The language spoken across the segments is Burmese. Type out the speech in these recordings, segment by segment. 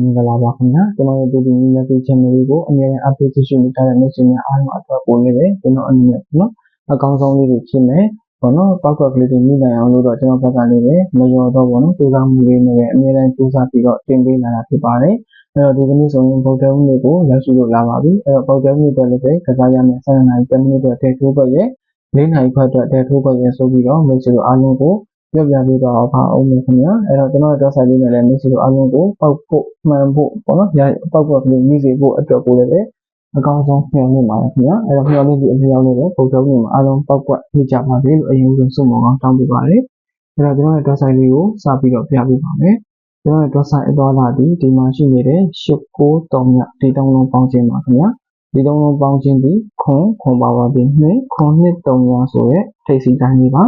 မင်္ဂလာပါခင်ဗျာကျွန်တော်တို့ဒီနေ့လက်တွေ့ channel လေးကိုအမြဲတမ်း update ကြည့်ရှုနေကြတဲ့မိတ်ဆွေများအားလုံးအတွက်ပို့နေတယ်ကျွန်တော်အနေနဲ့နော်အကောင်းဆုံးလေးတွေဖြစ်မယ်ဘောနော်ပောက်ကကလေးတွေမိနိုင်အောင်လို့တော့ကျွန်တော်ဘက်ကလေးပဲမရောတော့ဘောနော်စူးစမ်းမှုလေးနဲ့ပဲအမြဲတမ်းစူးစမ်းပြီးတော့တင်ပေးလာတာဖြစ်ပါတယ်အဲ့တော့ဒီကနေ့ဆိုရင်ဗုဒ္ဓဦးနေ့ကိုရောက်ရှိလို့လာပါပြီအဲ့တော့ဗုဒ္ဓဦးနေ့အတွက်လည်းပဲကစားရမယ့်7နာရီ10မိနစ်အတွက်ထည့်ထိုးပတ်ရဲ့၄နာရီခွက်အတွက်ထည့်ထိုးပတ်ရဲ့ဆိုပြီးတော့မိတ်ဆွေတို့အားလုံးကို ပြောပြပေးတော့ပါအောင်မယ်ခင်ဗျာအဲ့တော့ကျွန်တော်တို့ဆိုင်လေးနဲ့လည်းမိတ်ဆွေတို့အားလုံးကိုပောက်ဖို့မှန်ဖို့ပေါ့နော်ရပောက်ဖို့ကလေးမိစေဖို့အတွက်ကိုလည်းပဲအကောင်းဆုံးမျှော်လင့်ပါတယ်ခင်ဗျာအဲ့တော့မျှော်လင့်ပြီးအလျောက်လေးပဲပုံထုံးနေမှာအားလုံးပောက်ကွက်ဖြစ်ကြပါစေလို့အရင်ဆုံးဆုမွန်ကောင်းတောင်းပေးပါတယ်အဲ့တော့ကျွန်တော်တို့ဆိုင်လေးကိုစပြီးတော့ပြပေးပါမယ်ကျွန်တော်တို့ဆိုင်အတော်လာဒီဒီမှာရှိနေတဲ့893ညဒီတုံးလုံးပေါင်းခြင်းပါခင်ဗျာဒီတုံးလုံးပေါင်းခြင်းဒီခွန်ခွန်ပါပါပြီး2ခွန်နှစ်3ညဆိုရဲထိပ်စီတိုင်းလေးပါ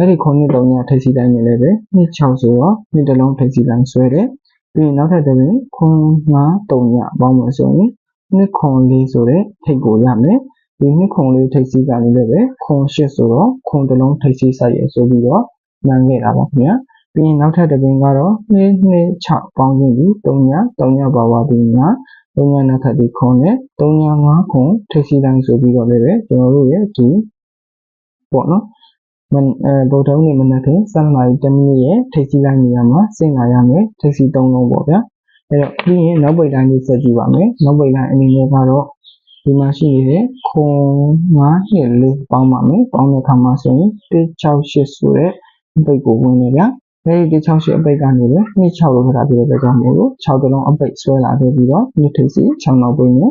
အဲ့ဒီခုနှစ်တုံးညထိပ်စီတိုင်းနဲ့လည်းပဲနှစ်6ဆိုတော့နှစ်တလုံးထိပ်စီတိုင်းဆွဲတယ်ပြီးရင်နောက်ထပ်တစ်ပင်ခု9တုံးညပေါင်းမယ်ဆိုရင်နှစ်ခွန်လေးဆိုတဲ့ထိပ်ကိုရမယ်ဒီနှစ်ခွန်လေးထိပ်စီကနေလည်းပဲခွန်8ဆိုတော့ခွန်တလုံးထိပ်စီဆိုင်ရဆိုပြီးတော့မှန်ခဲ့တာပါခင်ဗျာပြီးရင်နောက်ထပ်တစ်ပင်ကတော့2 2 6ပေါင်းခြင်းပြီး3ည3ညပါပါပြီးည3ညနောက်ထပ်ဒီခွန်နဲ့3ည5ခွန်ထိပ်စီတိုင်းဆိုပြီးတော့လည်းပဲကျွန်တော်တို့ရဲ့ဒီပေါ့နော် မအဲဗုဒ္ဓဦးနေ့မနက်ခင်း7နာရီ10မိနစ်ရဲ့ထိပ်စီလိုက်နေရမှာစင်လာရမယ်ထိပ်စီ3လုံးပေါ့ဗျာအဲ့တော့ပြီးရင်နောက်ပိတ်တိုင်းလေးဆက်ကြည့်ပါမယ်နောက်ပိတ်တိုင်းအနေနဲ့ကတော့ဒီမှာရှိနေတဲ့ခွန်9နှစ်လေးပေါင်းပါမယ်ပေါင်းတဲ့အခါမှာဆိုရင်168ဆိုတဲ့ပိတ်ကိုဝင်နေဗျာအဲဒီ168အပိတ်ကနေပဲ26လို့ခတာပြတဲ့အတွက်ကြောင့်မို့လို့6တလုံးအပိတ်ဆွဲလာခဲ့ပြီးတော့နှစ်ထိပ်စီ6နောက်ပိတ်နဲ့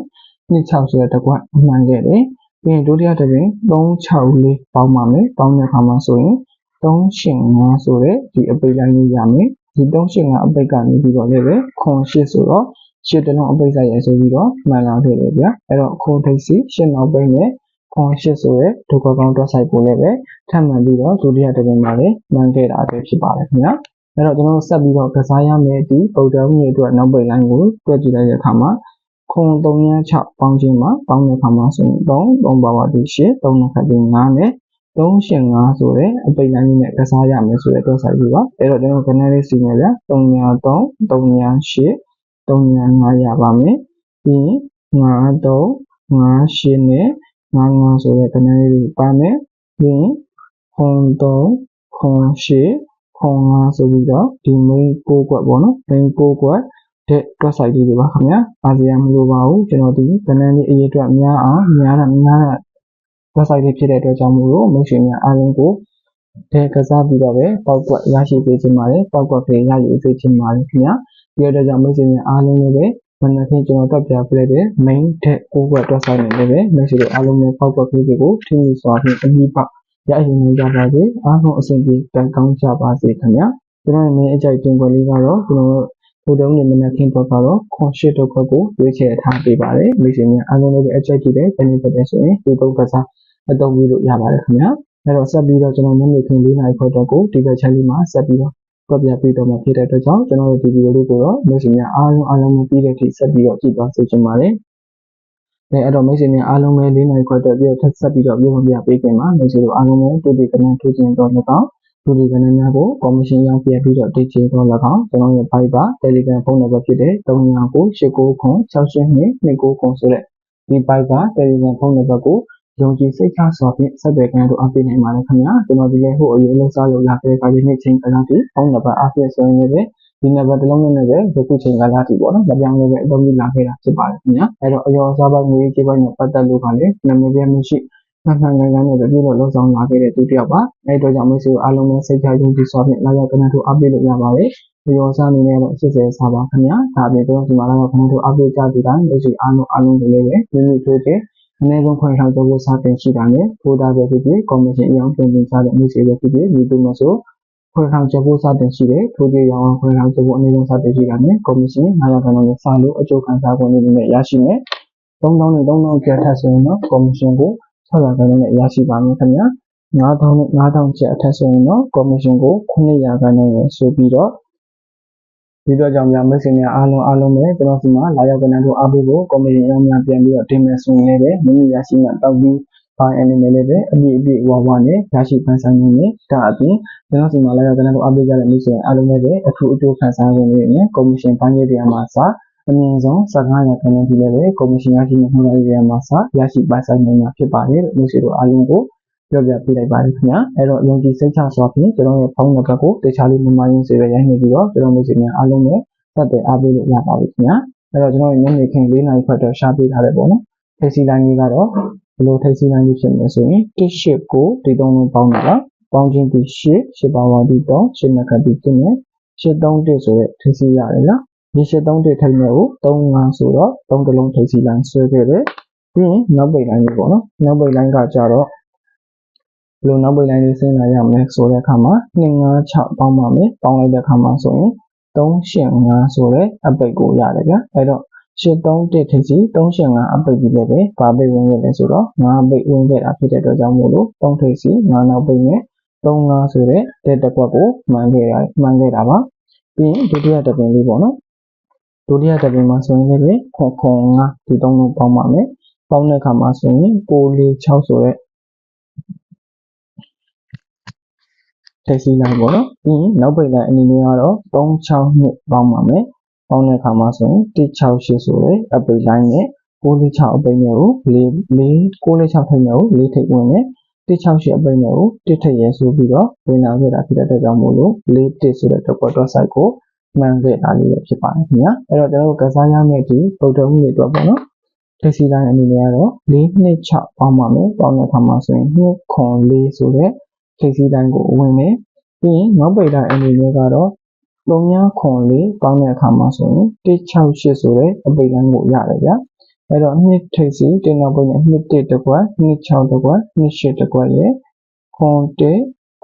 26ဆိုတဲ့တစ်ကွက်မှန်ခဲ့တယ် ပြီးရင်ဒုတိယတစ်ပင်364ပေါင်းပါမယ်ပေါင်းတဲ့အခါမှာဆိုရင်385ဆိုတဲ့ဒီအပိတ်လိုင်းလေးရမယ်ဒီ385အပိတ်ကနေပြီးတော့လည်းပဲခွန်8ဆိုတော့ရှစ်တလုံးအပိတ်ဆိုင်ရဆိုပြီးတော့မှန်လာခဲ့တယ်ဗျာအဲ့တော့ခွန်ထိပ်စီရှစ်နောက်ပိတ်နဲ့ခွန်8ဆိုတဲ့ဒုက္ခကောင်းတွက်ဆိုင်ကိုလည်းပဲထပ်မှန်ပြီးတော့ဒုတိယတစ်ပင်မှာလည်းမှန်ခဲ့တာပဲဖြစ်ပါတယ်ခင်ဗျာအဲ့တော့ကျွန်တော်ဆက်ပြီးတော့ကစားရမယ့်ဒီဗုဒ္ဓဦးနေ့အတွက်နောက်ပိတ်လိုင်းကိုတွက်ကြည့်လိုက်တဲ့အခါမှာ ခွန်306ပေါင်းခြင်းမှာပေါင်းတဲ့အခါမှာဆိုရင်3 3ပါပါဒီ8 3နှစ်ခါပြီး9နဲ့385ဆိုတဲ့အပိတ်လိုင်းနဲ့ကစားရမယ်ဆိုတဲ့တော့ဆိုင်ပြီးပါအဲ့တော့ကျွန်တော်ကနေလေးစီမယ်ဗျာ303 308 305ရပါမယ်ပြီးရင်53 58နဲ့55ဆိုတဲ့ကနေလေးပါမယ်ပြီးရင်ခွန်3ခွန်8ခွန်5ဆိုပြီးတော့ဒီ main 6ကွက်ပေါ့နော် main 6ကွက် တဲ့ တွက်ဆိုင်လေးတွေပါခင်ဗျာအာဆီယံမလိုပါဘူးကျွန်တော်ဒီကဏ္ဍလေးအရေးအတွက်များအောင်များတာများတာ website လေးဖြစ်တဲ့အတွက်ကြောင့်မို့လို့မိတ်ဆွေများအားလုံးကိုတဲ့ကစားပြီးတော့ပဲပောက်ကွက်ရရှိပေးခြင်းပါတယ်ပောက်ကွက်ကလေးရယူပေးခြင်းပါတယ်ခင်ဗျာဒီအတွက်ကြောင့်မိတ်ဆွေများအားလုံးလည်းပဲမနက်ခင်းကျွန်တော်တက်ပြပြလိုက်တဲ့ main တဲ့ကိုကွက် website နဲ့လည်းပဲမိတ်ဆွေတို့အားလုံးလည်းပောက်ကွက်ကလေးတွေကိုထင်စွာဖြင့်အပြီးပေါက်ရယူနေကြပါစေအားလုံးအဆင်ပြေကံကောင်းကြပါစေခင်ဗျာကျွန်တော်ရဲ့ main အကြိုက်တင်ပွဲလေးကတော့ကျွန်တော် ဘုဒ္ဓဦးနေမနက်ခင်းတော့ကတော့ခွန်ရှစ်တော့ကိုရွေးချယ်ထားပေးပါတယ်မိတ်ဆွေများအားလုံးလည်းအကြိုက်ကြည့်တဲ့တနည်းပတ်ဆိုရင်ဒီတော့ကစားအသုံးပြုလို့ရပါတယ်ခင်ဗျာအဲ့တော့ဆက်ပြီးတော့ကျွန်တော်မျက်နှာခင်၄နိုင်ခွက်တော့ကိုဒီဘက် channel မှာဆက်ပြီးတော့ပြပြပေးတော့မှာဖြစ်တဲ့အတွက်ကြောင့်ကျွန်တော်ရဲ့ဒီဗီဒီယိုလေးကိုတော့မိတ်ဆွေများအားလုံးအားလုံးပြီးတဲ့ထိဆက်ပြီးတော့ကြည့်ပါစေချင်ပါတယ်အဲအဲ့တော့မိတ်ဆွေများအားလုံးပဲ၄နိုင်ခွက်တော့ပြီးတော့ထပ်ဆက်ပြီးတော့ပြောပြပေးခင်မှာမိတ်ဆွေတို့အားလုံးပဲတူတူကနန်းထိုးခြင်းတော့၎င်း လူတွေကလည်းများကိုကော်မရှင်ရောက်ပြပြီးတော့တိကျတော့၎င်းကျွန်တော်ရဲ့ Viber Telegram ဖုန်းနံပါတ်ဖြစ်တဲ့3998692929ဆိုတဲ့ဒီ Viber Telegram ဖုန်းနံပါတ်ကိုယုံကြည်စိတ်ချစွာဖြင့်ဆက်သွယ်ကြတို့အားပေးနိုင်ပါတယ်ခင်ဗျာကျွန်တော်ဒီလေဟိုအရေးလုံးစားလို့ရတဲ့ကာဒီနေ့ချင်းကလာတီဖုန်းနံပါတ်အားဖြင့်ဆိုရင်လည်းဒီနံပါတ်တစ်လုံးနဲ့ပဲယခုချိန်ကလာတီပေါ့နော်မပြောင်းလဲပဲအသုံးပြုလာခဲ့တာဖြစ်ပါတယ်ခင်ဗျာအဲ့တော့အယောစားပိုင်းငွေကြေးပိုင်းနဲ့ပတ်သက်လို့ကလည်းနာမည်ပြမရှိ မှန်မှန်ကန်ကန်နဲ့တပြည့်တော့လုံဆောင်လာခဲ့တဲ့သူတစ်ယောက်ပါအဲ့တော့ကြောင့်မိတ်ဆွေအားလုံးပဲစိတ်ချယုံကြည်စွာဖြင့်လာရောက်ကနေတို့အားပေးလို့ရပါတယ်ဒီရောစားအနေနဲ့တော့80စားပါခင်ဗျာဒါအပြင်တော့ဒီမှာတော့ခဏတို့အားပေးကြတဲ့တိုင်းမိတ်ဆွေအားလုံးအားလုံးတွေလည်းပဲမိမိတို့ရဲ့အနည်းဆုံးခွင့်ထောက်ဖို့စတင်ရှိတာနဲ့ထိုးသားပဲဖြစ်ဖြစ်ကော်မရှင်အရောင်းပြင်ဆင်ထားတဲ့မိတ်ဆွေပဲဖြစ်ဖြစ်ဒီလိုမျိုးဆိုခွင့်ထောက်ချက်ဖို့စတင်ရှိတယ်ထိုးကြေးရောင်းခွင့်ထောက်ချက်ဖို့အနည်းဆုံးစတင်ရှိတာနဲ့ကော်မရှင်900ခန်းနဲ့စာလို့အကျိုးခံစားခွင့်တွေနဲ့ရရှိမယ်3000နဲ့3000ကျပ်ထပ်ဆိုရင်တော့ကော်မရှင်ကို 600ခန်းနဲ့ရရှိပါမယ်ခင်ဗျာ9000နဲ့9000ကျပ်အထက်ဆိုရင်တော့ကော်မရှင်ကို900ခန်းနဲ့ဆိုပြီးတော့ဒီတော့ကြောင့်များမိတ်ဆွေများအားလုံးအားလုံးပဲကျွန်တော်စီမှာလာရောက်ကနေတို့အားပေးဖို့ကော်မရှင်အများများပြန်ပြီးတော့တင်မယ်ဆိုရင်လည်းမိမိရရှိမှတောက်ပြီးပိုင်းအနေနဲ့လည်းပဲအပြည့်အပြည့်ဝဝနဲ့ရရှိပန်းဆိုင်နေတယ်ဒါအပြင်ကျွန်တော်စီမှာလည်းကနတို့အပိကြတဲ့မိတ်ဆွေအားလုံးလည်းပဲအထူးအကျိုးခံစားဝင်နေတယ်ကော်မရှင်ပိုင်းရေးတရားမှာစ အမြင့်ဆုံး15ရာခိုင်နှုန်းထိလည်းပဲကော်မရှင်ရရှိတဲ့နှုန်းရည်မှာစရရှိပန်းဆိုင်နေမှာဖြစ်ပါတယ်လို့မိတ်ဆွေတို့အားလုံးကိုပြောပြပေးလိုက်ပါတယ်ခင်ဗျာအဲ့တော့ယုံကြည်စိတ်ချစွာဖြင့်ကျွန်တော်ရဲ့ဖုန်းနံပါတ်ကိုတခြားလေးမမရင်းစေရရိုက်နေပြီးတော့ကျွန်တော်မိတ်ဆွေများအားလုံးနဲ့ဆက်သွယ်အားပေးလို့ရပါပြီခင်ဗျာအဲ့တော့ကျွန်တော်ညနေခင်း၄နာရီခွက်တော့ရှားပေးထားတယ်ပေါ့နော်ထိပ်စီလိုင်းကြီးကတော့ဘယ်လိုထိပ်စီလိုင်းကြီးဖြစ်မလဲဆိုရင်189ဒီသုံးလုံးပေါင်းတာပါပေါင်းခြင်းဒီ8 8ပါဝါဒီ3 8နခတ်ဒီကျင်းနဲ့831ဆိုတဲ့ထိပ်စီရတယ် လားဒီ831ထိပ်နဲ့ကို35ဆိုတော့3ကလုံးထိပ်စီလိုင်းဆွဲခဲ့တယ်ပြီးရင်နောက်ပိတ်လိုင်းကြီးပေါ့နော်နောက်ပိတ်လိုင်းကကြတော့ဘယ်လိုနောက်ပိတ်လိုင်းလေးဆင်းလာရမလဲဆိုတဲ့အခါမှာ256ပေါင်းပါမယ်ပေါင်းလိုက်တဲ့အခါမှာဆိုရင်385ဆိုတဲ့အပိတ်ကိုရတယ်ဗျာအဲ့တော့831ထိပ်စီ385အပိတ်ပြီးလည်းပဲဘာပိတ်ဝင်ခဲ့လဲဆိုတော့9ပိတ်ဝင်ခဲ့တာဖြစ်တဲ့အတွက်ကြောင့်မို့လို့3ထိပ်စီ9နောက်ပိတ်နဲ့35ဆိုတဲ့တက်တက်ကွက်ကိုမှန်ခဲ့ရမှန်ခဲ့တာပါပြီးရင်ဒုတိယတပင်လေးပေါ့နော် ဒုတိယတပင်မှာဆိုရင်လည်းခွန်ခွန်9ဒီသုံးလုံးပေါင်းပါမယ်ပေါင်းတဲ့အခါမှာဆိုရင်646ဆိုတဲ့ထိပ်စီလိုက်ပေါ့နော်ပြီးရင်နောက်ပိတ်လိုက်အနေနဲ့ကတော့362ပေါင်းပါမယ်ပေါင်းတဲ့အခါမှာဆိုရင်168ဆိုတဲ့အပိတ်လိုင်းနဲ့646အပိတ်နဲ့ကို4 646ထိပ်နဲ့ကို4ထိပ်ဝင်နဲ့168အပိတ်နဲ့ကို1ထိပ်ရဲဆိုပြီးတော့ဝင်လာခဲ့တာဖြစ်တဲ့အတွက်ကြောင့်မို့လို့41ဆိုတဲ့ double dot site ကို မှန်ခဲ့တာလေးဖြစ်ပါတယ်ခင်ဗျာအဲ့တော့ကျွန်တော်တို့ကစားရမယ့်ဒီပုံတုံးတွေတော့ပေါ့နော်ထိပ်စီလိုင်းအနေနဲ့ကတော့426ပေါင်းပါမယ်ပေါင်းတဲ့အခါမှာဆိုရင်2.4ဆိုတဲ့ထိပ်စီလိုင်းကိုဝင်မယ်ပြီးရင်နောက်ပိတ်တိုင်းအနေနဲ့ကတော့3ခွန်လေးပေါင်းတဲ့အခါမှာဆိုရင်168ဆိုတဲ့အပိတ်လိုင်းကိုရတယ်ဗျာအဲ့တော့နှစ်ထိပ်စီတင်နောက်ပိတ်နဲ့နှစ်1တကွက်နှစ်6တကွက်နှစ်8တကွက်ရဲ့ခွန်1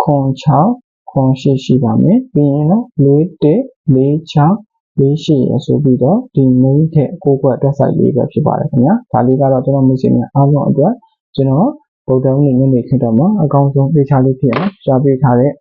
ခွန်6ခွန် 8ရှိပါမယ်ပြီးရင်တော့4 1 4 6လေးရှိရဆိုပြီးတော့ဒီ main ထက်ကိုကွက်အတွက်ဆိုင်လေးပဲဖြစ်ပါတယ်ခင်ဗျာဒါလေးကတော့ကျွန်တော်မိတ်ဆွေများအားလုံးအတွက်ကျွန်တော်ဗုဒ္ဓဦးနေညနေခင်းတော့မှာအကောင်းဆုံးသိချလေးဖြစ်အောင်ရှားပေးထားတဲ့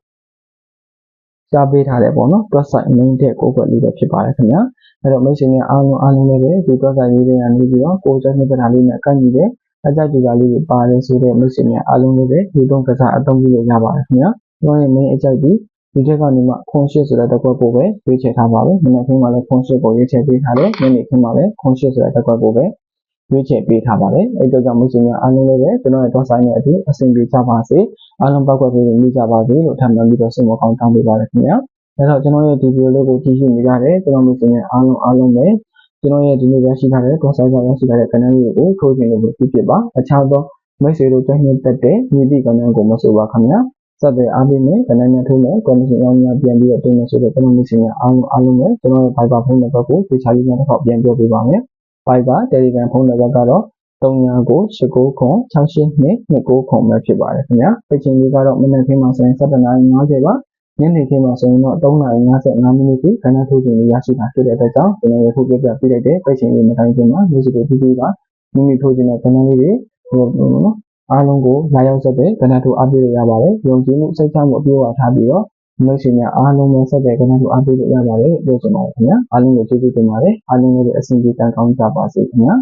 ကြားပေးထားတယ်ပေါ့နော် website main တဲ့ကိုယ်ွက်လေးပဲဖြစ်ပါတယ်ခင်ဗျာအဲ့တော့မိတ်ဆွေများအားလုံးအားလုံးလည်းပဲဒီ website လေးတွေကနေပြီးတော့ကိုယ်စားနှစ်ပဓာလေးနဲ့ကန့်ညီတဲ့အကြိုက်ကြလေးတွေပါတယ်ဆိုတဲ့မိတ်ဆွေများအားလုံးလည်းပဲဒီတုံးကစားအသုံးပြုလို့ရပါတယ်ခင်ဗျာ ကျွန်တော်ရဲ့ main အကြိုက်ဒီဒီထက်ကနေမှခွန်ရှစ်ဆိုတဲ့တစ်ခွက်ကိုပဲရွေးချယ်ထားပါပဲ။မနေ့ကမှလည်းခွန်ရှစ်ကိုရွေးချယ်ပေးထားတယ်။ညနေခင်းမှလည်းခွန်ရှစ်ဆိုတဲ့တစ်ခွက်ကိုပဲရွေးချယ်ပေးထားပါတယ်။အဲကြောင့်ကြောင့်မိတ်ဆွေများအားလုံးလည်းပဲကျွန်တော်ရဲ့ website နဲ့အတူအဆင်ပြေကြပါစေ။အားလုံးပောက်ကွက်ပြီးမိကြပါစေလို့ထပ်မံပြီးတော့ဆုမကောင်းတောင်းပေးပါရခင်ဗျာ။အဲ့တော့ကျွန်တော်ရဲ့ဒီဗီဒီယိုလေးကိုကြည့်ရှုနေကြတယ်ကျွန်တော်မိတ်ဆွေများအားလုံးအားလုံးပဲကျွန်တော်ရဲ့ဒီနေ့ရရှိထားတဲ့ cross site ရရှိထားတဲ့ canal လေးကိုထိုးခြင်းလို့ဖြစ်ဖြစ်ပါအခြားသောမိတ်ဆွေတို့တက်နှစ်တက်တဲ့မြည်သည့် canal ကိုမဆိုပါခင်ဗျာ ဆက်သွယ်အားပေးမယ် canal နဲ့ထိုးမယ် commission ရောင်းများပြန်ပြီးတော့တင်မယ်ဆိုတဲ့ကျွန်တော်မိတ်ဆွေများအားလုံးအားလုံးပဲကျွန်တော်ရဲ့ Viber ဖုန်းနံပါတ်ကိုသေချာလေးများတစ်ခေါက်ပြန်ပြောပေးပါမယ် Viber Telegram ဖုန်းနံပါတ်ကတော့399869 68229ခုပဲဖြစ်ပါတယ်ခင်ဗျာ။ပိတ်ချိန်လေးကတော့မနက်ခင်းမှာဆိုရင်7:50ပါညနေခင်းမှာဆိုရင်တော့3:55မိနစ်ထိခဏထိုးချိန်လေးရရှိတာဖြစ်တဲ့အတွက်ကြောင့်ကျွန်တော်ရခုပြပြပြလိုက်တဲ့ပိတ်ချိန်လေးမတိုင်းခင်မှာ music ကိုပြီးပြီးပါမိမိထိုးခြင်းတဲ့ခဏလေးတွေဟိုနော် အားလုံးကိုလာရောက်ဆက်တဲ့ခဏထိုးအားပေးလို့ရပါတယ်။ယုံကြည်မှုစိတ်ချမှုအပြည့်အဝထားပြီးတော့မိတ်ဆွေများအားလုံးပဲဆက်တဲ့ခဏထိုးအားပေးလို့ရပါတယ်လို့ပြောချင်ပါတယ်ခင်ဗျာ။အားလုံးကိုကျေးဇူးတင်ပါတယ်။အားလုံးလည်းအဆင်ပြေကံကောင်းကြပါစေခင်ဗျာ။